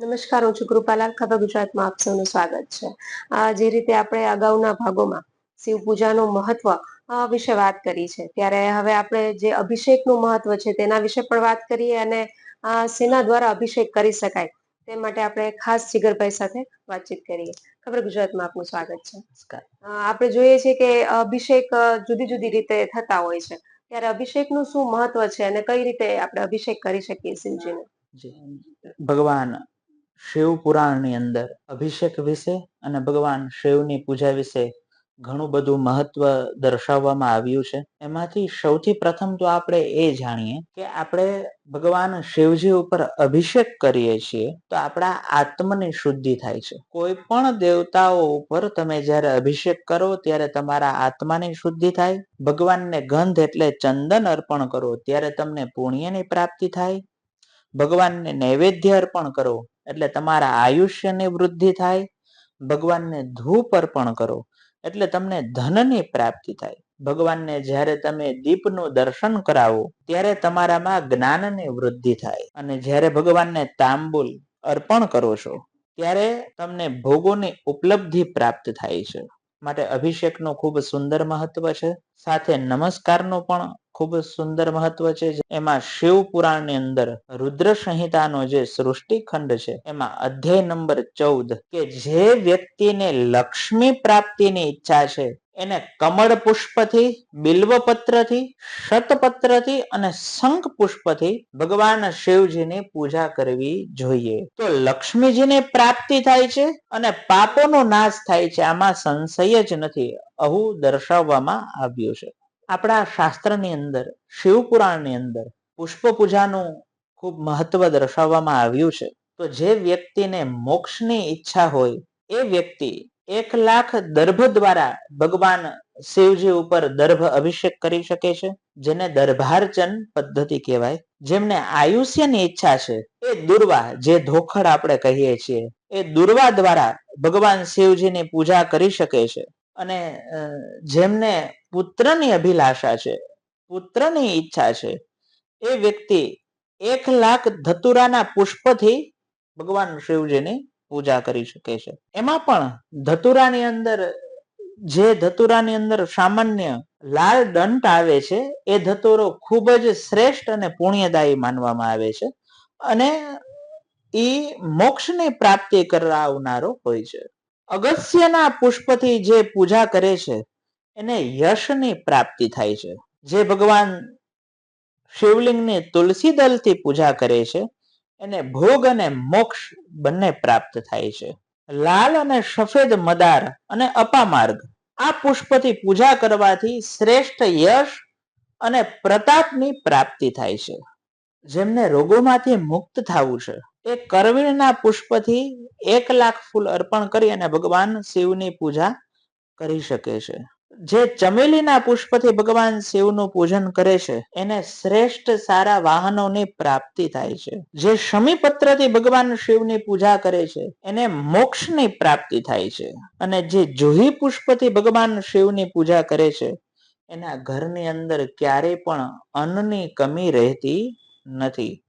નમસ્કાર હું છું કૃપાલાલ. ખબર ગુજરાતમાં આપ સૌનું સ્વાગત છે. જે રીતે આપણે અગાઉના ભાગોમાં શિવ પૂજાનું મહત્વ વિશે વાત કરી છે. ત્યારે હવે આપણે જે અભિષેકનું મહત્વ છે તેના વિશે પણ વાત કરીએ અને શેના દ્વારા અભિષેક કરી શકાય તે માટે આપણે ખાસ જીગરભાઈ સાથે વાતચીત કરીએ. ખબર ગુજરાતમાં આપનું સ્વાગત છે. નમસ્કાર. આપણે જોઈએ છીએ કે અભિષેક જુદી જુદી રીતે થતા હોય છે. ત્યારે અભિષેકનું શું મહત્વ છે અને કઈ રીતે આપણે અભિષેક કરી શકીએ શિવજીને. ભગવાન શિવ પુરાણની અંદર અભિષેક વિશે અને ભગવાન શિવની પૂજા વિશે ઘણું બધું મહત્વ દર્શાવવામાં આવ્યું છે. એમાંથી સૌથી પ્રથમ તો આપણે એ જાણીએ કે આપણે ભગવાન શિવજી ઉપર અભિષેક કરીએ છીએ તો આપણા આત્મની શુદ્ધિ થાય છે. કોઈ પણ દેવતાઓ ઉપર તમે જ્યારે અભિષેક કરો ત્યારે તમારા આત્માની શુદ્ધિ થાય, ભગવાનને ગંધ એટલે ચંદન અર્પણ કરો ત્યારે તમને પુણ્યની પ્રાપ્તિ થાય ભગવાનને નૈવેદ્ય અર્પણ કરો એટલે તમારા આયુષ્યની વૃદ્ધિ થાય, ભગવાનને ધૂપ અર્પણ કરો એટલે તમને ધનની પ્રાપ્તિ થાય. ભગવાનને જ્યારે તમે દીપનું દર્શન કરાવો ત્યારે તમારામાં જ્ઞાનની વૃદ્ધિ થાય અને જ્યારે ભગવાનને તાંબુલ અર્પણ કરો છો ત્યારે તમને ભોગોની ઉપલબ્ધિ પ્રાપ્ત થાય છે. માટે અભિષેકનું ખૂબ સુંદર મહત્વ છે. સાથે નમસ્કારનું પણ ખૂબ સુંદર મહત્વ છે. એમાં શિવ પુરાણની અંદર રુદ્ર સંહિતાનો જે સૃષ્ટિખંડ છે, એમાં અધ્યાય નંબર ચૌદ કે જે વ્યક્તિને લક્ષ્મી પ્રાપ્તિની ઈચ્છા છે એને કમળ પુષ્પથી, બિલ્વપત્રથી, શતપત્રથી અને શંખ પુષ્પથી ભગવાન શિવજીની પૂજા કરવી જોઈએ. તો લક્ષ્મીજીને પ્રાપ્તિ થાય છે અને પાપોનો નાશ થાય છે. આમાં સંશય જ નથી. આવું દર્શાવવામાં આવ્યું છે. આપણા શાસ્ત્રની અંદર શિવ પુરાણની અંદર પુષ્પ પૂજાનું ખૂબ મહત્વ દર્શાવવામાં આવ્યું છે. તો જે વ્યક્તિને મોક્ષની ઈચ્છા હોય, એ વ્યક્તિ એક લાખ દર્ભ દ્વારા ભગવાન શિવજી ઉપર દર્ભ અભિષેક કરી શકે છે, જેને દર્ભાર્ચન પદ્ધતિ કહેવાય. જેમને આયુષ્યની ઈચ્છા છે, એ દુર્વા જે ધોખડ આપણે કહીએ છીએ, એ દુર્વા દ્વારા ભગવાન શિવજીની પૂજા કરી શકે છે. અને જેમને પુત્રની અભિલાષા છે, પુત્રની ઈચ્છા છે, એ વ્યક્તિ એક લાખ ધતુરાના પુષ્પથી ભગવાન શિવજીની પૂજા કરી શકે છે. એમાં પણ ધતુરાની અંદર, જે ધતુરાની અંદર સામાન્ય લાલ દંટ આવે છે, એ ધતુરો ખૂબ જ શ્રેષ્ઠ અને પુણ્યદાયી માનવામાં આવે છે અને એ મોક્ષની પ્રાપ્તિ કરાવનારો હોય છે. અગસ્યના પુષ્પથી જે પૂજા કરે છે, એને યશની પ્રાપ્તિ થાય છે. જે ભગવાન શિવલિંગની તુલસી દલથી પૂજા કરે છે એને ભોગ અને મોક્ષ બંને પ્રાપ્ત થાય છે. લાલ અને સફેદ મદાર અને અપામાર્ગ. આ પુષ્પથી પૂજા કરવાથી શ્રેષ્ઠ યશ અને પ્રતાપની પ્રાપ્તિ થાય છે. જેમને રોગોમાંથી મુક્ત થવું છે. એ કરવીણના પુષ્પથી એક લાખ ફૂલ અર્પણ કરી અને ભગવાન શિવની પૂજા કરી શકે છે. જે ચમેલીના પુષ્પથી ભગવાન શિવનું પૂજન કરે છે, એને શ્રેષ્ઠ સારા વાહનોની પ્રાપ્તિ થાય છે. જે શમીપત્રથી ભગવાન શિવની પૂજા કરે છે, એને મોક્ષની પ્રાપ્તિ થાય છે. અને જે જુહી પુષ્પથી ભગવાન શિવની પૂજા કરે છે, એના ઘરની અંદર ક્યારેય પણ અન્નની કમી રહેતી નથી.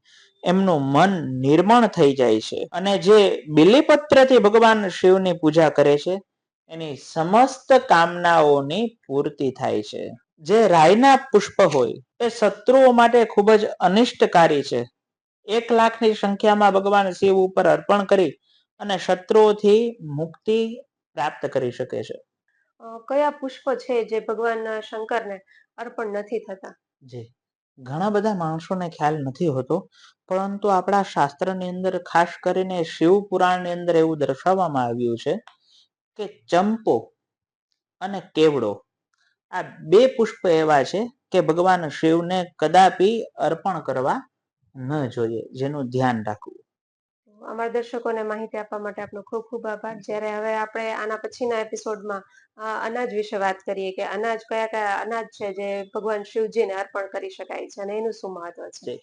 એમનું મન નિર્મળ થઈ જાય છે. અને જે બિલીપત્રથી ભગવાન શિવની પૂજા કરે છે એની સમસ્ત કામનાઓની પૂર્તિ થાય છે. જે રાયના પુષ્પ હોય એ શત્રુઓ માટે ખૂબ જ અનિષ્ટકારી છે. એક લાખની સંખ્યામાં ભગવાન શિવ ઉપર અર્પણ કરી અને શત્રુઓથી મુક્તિ પ્રાપ્ત કરી શકે છે. કયા પુષ્પ છે જે ભગવાન શંકરને અર્પણ નથી થતા? જી. ઘણા બધા માણસોને ખ્યાલ નથી હોતો પરંતુ આપણા શાસ્ત્રની અંદર ખાસ કરીને શિવ પુરાણની અંદર એવું દર્શાવવામાં આવ્યું છે કે ચંપો અને કેવડો? આ બે પુષ્પ એવા છે કે ભગવાન શિવને કદાપી અર્પણ કરવા ન જોઈએ જેનું ધ્યાન રાખવું. અમારા દર્શકોને માહિતી આપવા માટે આપનો ખૂબ ખૂબ આભાર. જ્યારે હવે આપણે આના પછીના એપિસોડમાં અનાજ વિશે વાત કરીએ કે અનાજ કયા કયા અનાજ છે જે ભગવાન શિવજીને અર્પણ કરી શકાય છે અને એનું શું મહત્વ છે?